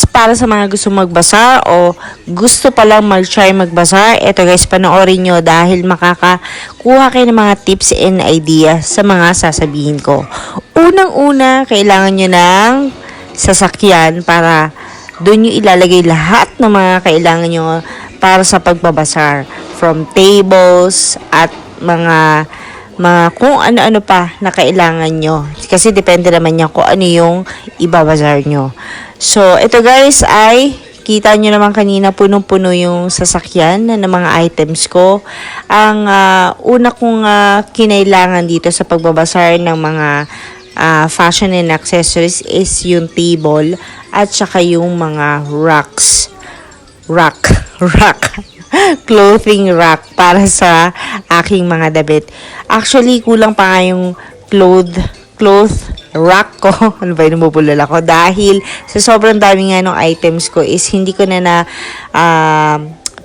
tips para sa mga gusto magbasar o gusto palang mag-try magbasar, eto guys, panoorin nyo dahil makakakuha kayo ng mga tips and ideas sa mga sasabihin ko. Unang-una, kailangan nyo ng sasakyan para doon nyo ilalagay lahat ng mga kailangan nyo para sa pagbabasar. From tables at mga mga kung ano-ano pa na kailangan nyo. Kasi depende naman yan kung ano yung ibabazar nyo. So, ito guys ay kita nyo naman kanina punong-puno yung sasakyan ng mga items ko. Ang ah, una kong ah, kinailangan dito sa pagbabasar ng mga ah, fashion and accessories is yung table at saka yung mga racks rack, rack, clothing rack para sa aking mga damit. Actually, kulang pa nga yung cloth, cloth rack ko. ano ba yun, nabubulol ako. Dahil sa sobrang dami nga ng items ko is hindi ko na na ah,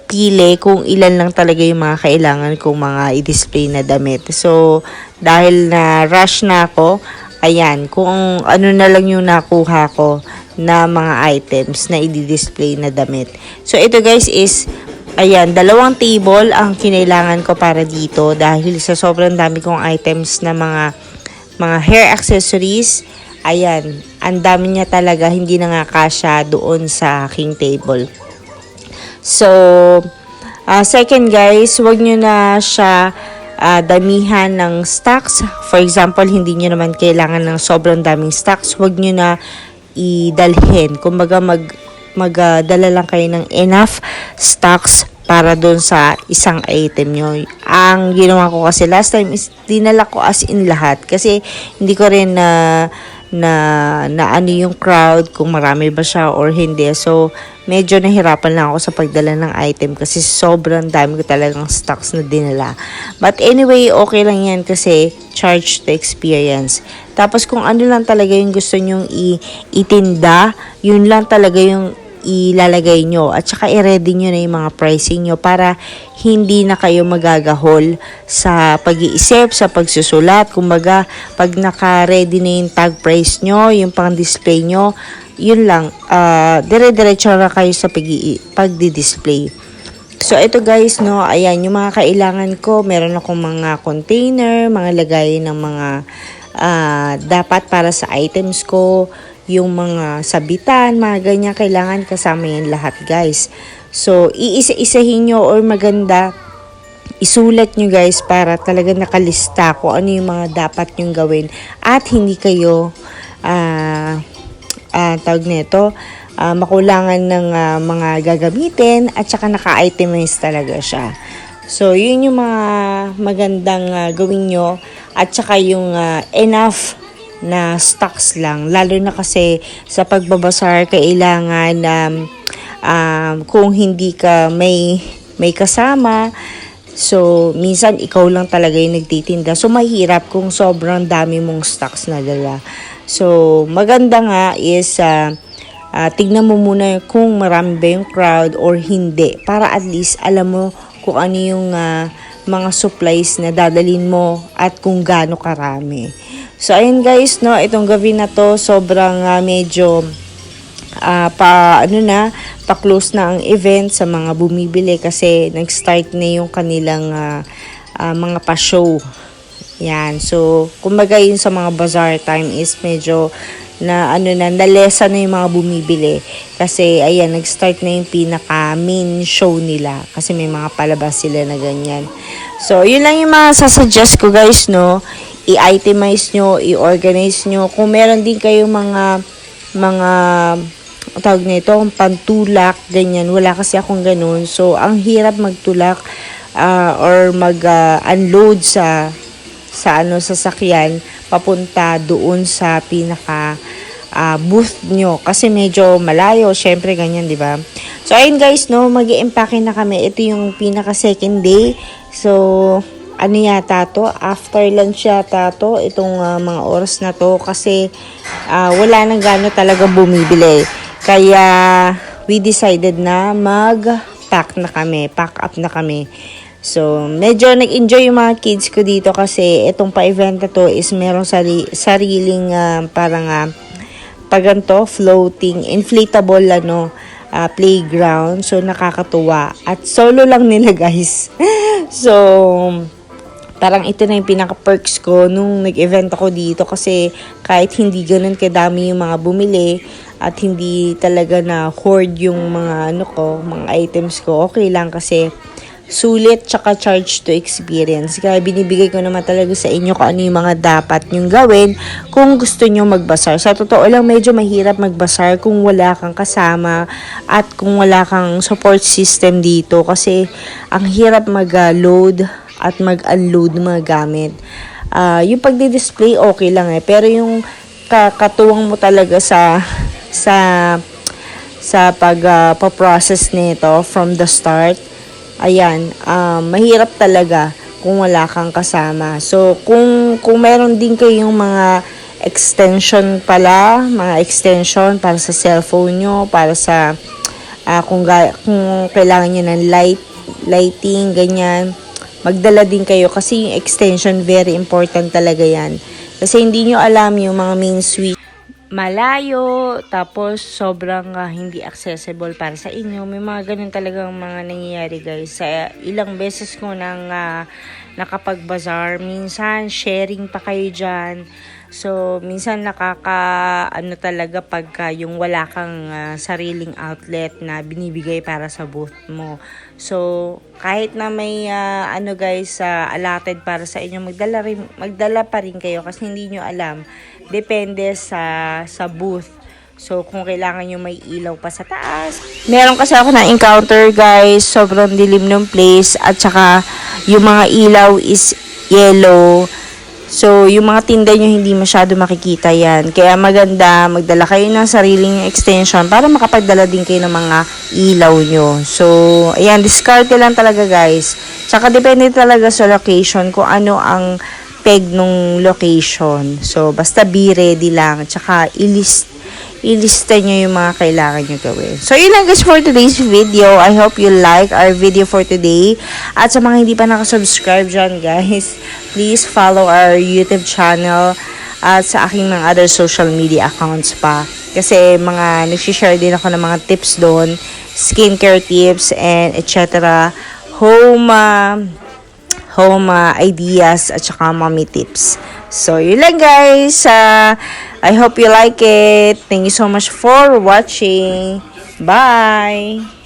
pili kung ilan lang talaga yung mga kailangan kong mga i-display na damit. So, dahil na rush na ako, ayan, kung ano na lang yung nakuha ko na mga items na i-display na damit. So, ito guys is, ayan, dalawang table ang kinailangan ko para dito dahil sa sobrang dami kong items na mga mga hair accessories. Ayan, ang dami niya talaga, hindi na nga kasya doon sa aking table. So, ah, second guys, wag nyo na siya ah, damihan ng stocks. For example, hindi nyo naman kailangan ng sobrang daming stocks. Wag nyo na idalhin. Kumbaga, mag, magdala lang kayo ng enough stocks para doon sa isang item nyo. Ang ginawa ko kasi last time is dinala ko as in lahat kasi hindi ko rin na na na ano yung crowd kung marami ba siya or hindi. So, medyo nahirapan lang ako sa pagdala ng item kasi sobrang dami ko talagang stocks na dinala. But anyway, okay lang yan kasi charge to experience. Tapos kung ano lang talaga yung gusto nyong i- itinda, yun lang talaga yung ilalagay nyo at saka i-ready nyo na yung mga pricing nyo para hindi na kayo magagahol sa pag-iisip, sa pagsusulat. Kumbaga, pag naka-ready na yung tag price nyo, yung pang-display nyo, yun lang, uh, dire-diretso na kayo sa pag- pag-display. So, ito guys, no, ayan, yung mga kailangan ko, meron akong mga container, mga lagay ng mga ah, dapat para sa items ko, yung mga sabitan, mga ganyan, kailangan kasama yan lahat guys. So, iisa-isahin nyo or maganda, isulat nyo guys para talaga nakalista kung ano yung mga dapat nyong gawin at hindi kayo ah ah tawag nito ah, makulangan ng ah, mga gagamitin at saka naka-itemize talaga siya. So, yun yung mga magandang ah, gawin nyo at saka yung ah, enough na stocks lang. Lalo na kasi sa pagbabasar, kailangan um, um, kung hindi ka may, may kasama, so minsan ikaw lang talaga yung nagtitinda. So mahirap kung sobrang dami mong stocks na dala. So maganda nga is uh, uh, tignan mo muna kung marami ba yung crowd or hindi para at least alam mo kung ano yung uh, mga supplies na dadalin mo at kung gaano karami. So, ayun guys, no, itong gabi na to, sobrang uh, medyo uh, pa, ano na, pa-close na ang event sa mga bumibili kasi nag-start na yung kanilang uh, uh, mga pa-show. Yan. So, kumbaga yun sa mga bazaar time is medyo na ano na, nalesa na yung mga bumibili. Kasi, ayan, nag-start na yung pinaka main show nila. Kasi may mga palabas sila na ganyan. So, yun lang yung mga sasuggest ko guys, no i-itemize nyo, i-organize nyo. Kung meron din kayong mga mga tawag nito, pantulak, ganyan. Wala kasi akong ganun. So, ang hirap magtulak uh, or mag-unload uh, sa sa ano sa sakyan papunta doon sa pinaka uh, booth nyo kasi medyo malayo syempre ganyan di ba so ayun guys no magi-empake na kami ito yung pinaka second day so ano yata to, after lunch yata to, itong uh, mga oras na to kasi uh, wala nang gano talaga bumibili. Kaya we decided na mag-pack na kami, pack up na kami. So, medyo nag-enjoy yung mga kids ko dito kasi itong pa-event na to is meron sari, sariling uh, parang uh, taganto, floating, inflatable ano, ah, playground. So, nakakatuwa. At solo lang nila, guys. so, parang ito na yung pinaka-perks ko nung nag-event ako dito kasi kahit hindi ganun kadami yung mga bumili at hindi talaga na hoard yung mga ano ko, mga items ko, okay lang kasi sulit tsaka charge to experience. Kaya binibigay ko naman talaga sa inyo kung ano yung mga dapat nyong gawin kung gusto nyo magbasar. Sa totoo lang, medyo mahirap magbasar kung wala kang kasama at kung wala kang support system dito kasi ang hirap mag-load at mag-unload mga gamit. Ah, yung pagdi-display okay lang eh, pero yung kakatuwang mo talaga sa sa sa pag ah, pa-process nito from the start, ayan, ah, mahirap talaga kung wala kang kasama. So, kung, kung meron din kayong mga extension pala, mga extension para sa cellphone nyo, para sa ah, kung, kung kailangan nyo ng light, lighting, ganyan, magdala din kayo kasi yung extension very important talaga yan. Kasi hindi nyo alam yung mga main switch malayo, tapos sobrang ah, hindi accessible para sa inyo. May mga ganun talagang mga nangyayari guys. Sa ilang beses ko nang ah, nakapag-bazaar, minsan sharing pa kayo dyan. So, minsan nakaka, ano talaga pagka yung wala kang ah, sariling outlet na binibigay para sa booth mo. So, kahit na may ah, ano guys, ah, allotted para sa inyo, magdala, rin, magdala pa rin kayo kasi hindi nyo alam. Depende sa, sa booth. So, kung kailangan nyo may ilaw pa sa taas. Meron kasi ako na encounter guys, sobrang dilim ng place at saka yung mga ilaw is yellow. So, yung mga tinda nyo hindi masyado makikita yan. Kaya maganda, magdala kayo ng sariling extension para makapagdala din kayo ng mga ilaw nyo. So, ayan, discard lang talaga guys. Tsaka depende talaga sa location kung ano ang peg nung location. So, basta be ready lang. Tsaka ilist ilista nyo yung mga kailangan nyo gawin. So, yun lang guys for today's video. I hope you like our video for today. At sa mga hindi pa nakasubscribe dyan, guys, please follow our YouTube channel at sa aking mga other social media accounts pa. Kasi mga nagsishare din ako ng mga tips doon, skincare tips and etc. Home uh, home uh, ideas at saka mommy tips. So, yun lang guys. Uh, I hope you like it. Thank you so much for watching. Bye!